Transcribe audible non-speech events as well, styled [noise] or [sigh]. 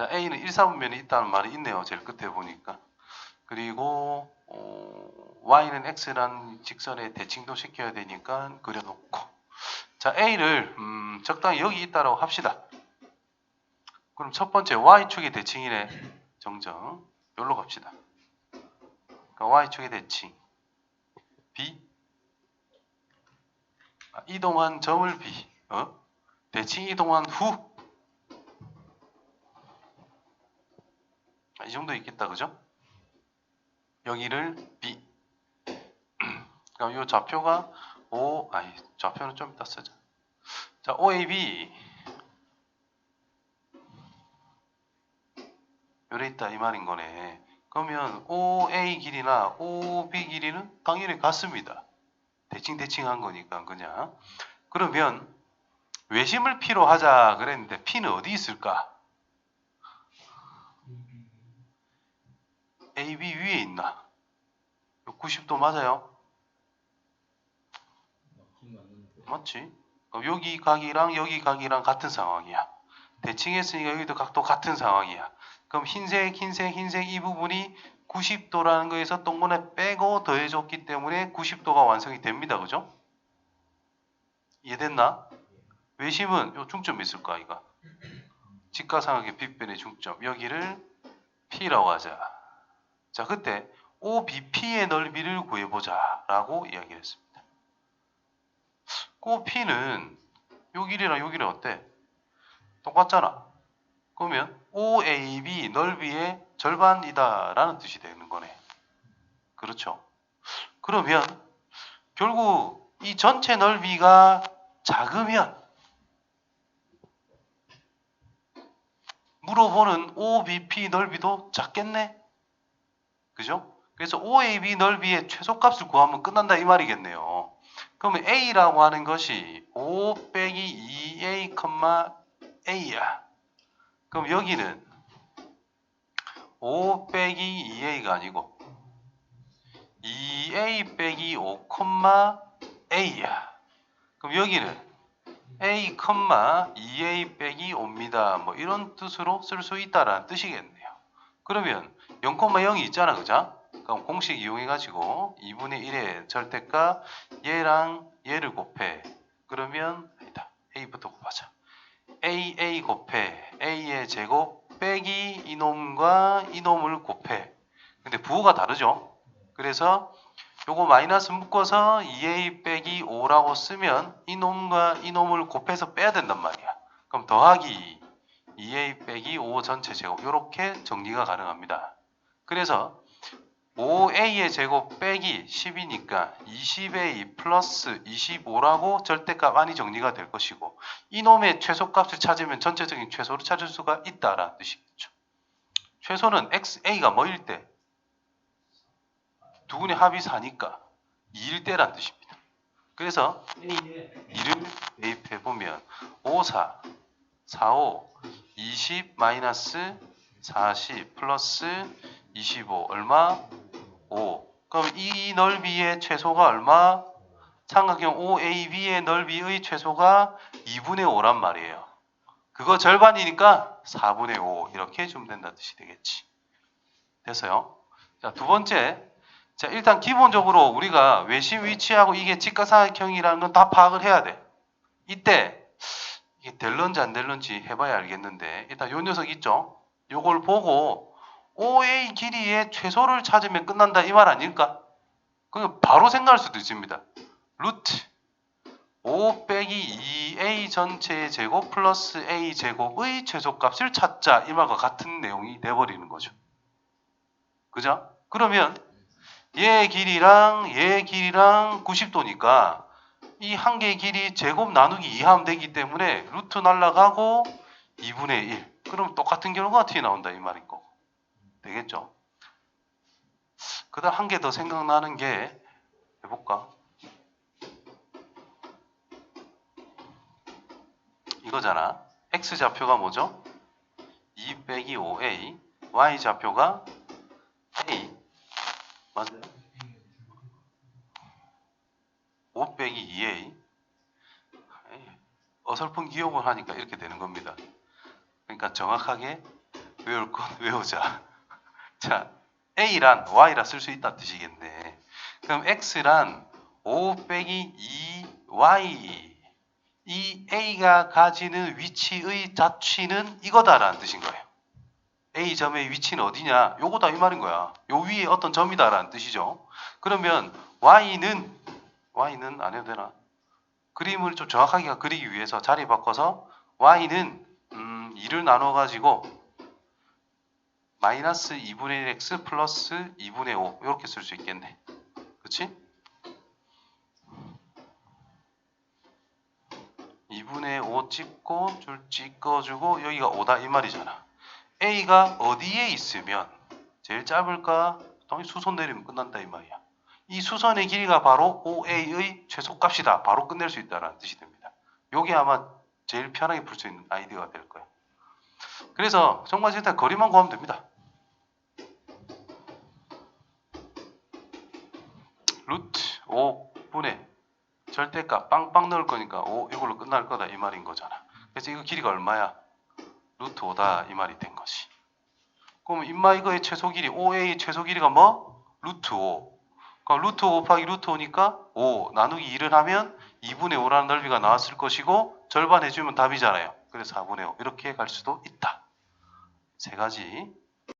자, A는 1, 4분면에 있다는 말이 있네요. 제일 끝에 보니까. 그리고 어, Y는 X라는 직선에 대칭도 시켜야 되니까 그려놓고 자, A를 음, 적당히 여기 있다라고 합시다. 그럼 첫 번째 Y축의 대칭이네. 정정. 여기로 갑시다. 그러니까 Y축의 대칭. B. 아, 이동한 점을 B. 어? 대칭 이동한 후. 아, 이 정도 있겠다. 그죠? 여기를 B. [clears throat] 그럼 이 좌표가 O, 아니, 좌표는 좀 이따 쓰자. 자, OAB. 요래 있다 이 말인 거네. 그러면 OA 길이나 OB 길이는 당연히 같습니다. 대칭 대칭 한 거니까 그냥. 그러면 외심을 P로 하자 그랬는데 P는 어디 있을까? AB 위에 있나? 90도 맞아요? 맞지? 여기 각이랑 여기 각이랑 같은 상황이야. 대칭했으니까 여기도 각도 같은 상황이야. 그럼 흰색, 흰색, 흰색 이 부분이 90도라는 거에서 동근에 빼고 더해줬기 때문에 90도가 완성이 됩니다. 그죠? 이해됐나? 외심은 요 중점이 있을 거 아이가? 직가상하게 빗변의 중점 여기를 P라고 하자. 자 그때 OBP의 넓이를 구해보자 라고 이야기를 했습니다. 그 P는 요 길이랑 요 길이 어때? 똑같잖아. 그러면 OAB 넓이의 절반이다 라는 뜻이 되는 거네. 그렇죠. 그러면 결국 이 전체 넓이가 작으면 물어보는 OBP 넓이도 작겠네. 그죠? 그래서 OAB 넓이의 최소값을 구하면 끝난다 이 말이겠네요. 그러면 A라고 하는 것이 5 빼기 2A, A야. 그럼 여기는 5 빼기 2A가 아니고 2A 빼기 5, A야. 그럼 여기는 A, 2A 빼기 5입니다. 뭐 이런 뜻으로 쓸 수 있다라는 뜻이겠네요. 그러면 0,0이 있잖아, 그죠? 그럼 공식 이용해가지고 2분의 1의 절대값 얘랑 얘를 곱해. 그러면 아니다. A부터 곱하자. A, A 곱해. A의 제곱 빼기 이놈과 이놈을 곱해. 근데 부호가 다르죠? 그래서 요거 마이너스 묶어서 2A 빼기 5라고 쓰면 이놈과 이놈을 곱해서 빼야 된단 말이야. 그럼 더하기 2A 빼기 5 전체 제곱 이렇게 정리가 가능합니다. 그래서 5A의 제곱 빼기 10이니까 20A 플러스 25라고 절대값 안이 정리가 될 것이고 이놈의 최소값을 찾으면 전체적인 최소를 찾을 수가 있다라는 뜻이겠죠. 최소는 XA가 뭐일 때? 두 분의 합이 4니까 2일 때란 뜻입니다. 그래서 이를 대입해 보면 5, 4, 4, 5, 20 마이너스 40 플러스 25 얼마? 5. 그럼 이 넓이의 최소가 얼마? 삼각형 OAB의 넓이의 최소가 2분의 5란 말이에요. 그거 절반이니까 4분의 5 이렇게 해주면 된다는 뜻이 되겠지. 됐어요? 자, 두 번째. 자, 일단 기본적으로 우리가 외심 위치하고 이게 직가사각형이라는 건 다 파악을 해야 돼. 이때 이게 될런지 안 될런지 해봐야 알겠는데 일단 요 녀석 있죠? 요걸 보고 OA 길이의 최소를 찾으면 끝난다 이 말 아닐까? 그 바로 생각할 수도 있습니다. 루트 5 빼기 2A 전체의 제곱 플러스 A 제곱의 최소값을 찾자 이 말과 같은 내용이 돼버리는 거죠. 그죠? 그러면 얘 길이랑 얘 길이랑 90도니까 이 한 개의 길이 제곱 나누기 2 하면 되기 때문에 루트 날라가고 2분의 1 그럼 똑같은 결과가 뒤에 나온다 이 말인 거고 되겠죠? 그 다음 한 개 더 생각나는 게 해볼까? 이거잖아 x 좌표가 뭐죠? 2 빼기 5a y 좌표가 a 맞아요? 5 빼기 2a 어설픈 기억을 하니까 이렇게 되는 겁니다. 그러니까 정확하게 외울 건 [laughs] 외우자. 자, A란 Y라 쓸 수 있다 뜻이겠네. 그럼 X란 5 빼기 2Y. 이 A가 가지는 위치의 자취는 이거다라는 뜻인 거예요. A 점의 위치는 어디냐? 요거다 이 말인 거야. 요 위에 어떤 점이다라는 뜻이죠. 그러면 Y는 Y는 안 해도 되나? 그림을 좀 정확하게 그리기 위해서 자리 바꿔서 Y는 음, 2를 나눠 가지고 마이너스 2분의 1x 플러스 2분의 5 이렇게 쓸 수 있겠네. 그치? 2분의 5 찍고 줄 찍어주고 여기가 5다 이 말이잖아. A가 어디에 있으면 제일 짧을까? 당연히 수선 내리면 끝난다 이 말이야. 이 수선의 길이가 바로 OA의 최소값이다. 바로 끝낼 수 있다는 뜻이 됩니다. 요게 아마 제일 편하게 풀 수 있는 아이디어가 될 거예요. 그래서 정말 일단 거리만 구하면 됩니다. 루트 5분의 절대값 빵빵 넣을 거니까 5 이걸로 끝날 거다 이 말인 거잖아. 그래서 이거 길이가 얼마야? 루트 5다 이 말이 된 거지. 그럼 임마 이거의 최소 길이 5a의 최소 길이가 뭐? 루트 5. 그럼 루트 5 곱하기 루트 5니까 5 나누기 1을 하면 2분의 5라는 넓이가 나왔을 것이고 절반 해주면 답이잖아요. 그래서 4분의 5 이렇게 갈 수도 있다. 세 가지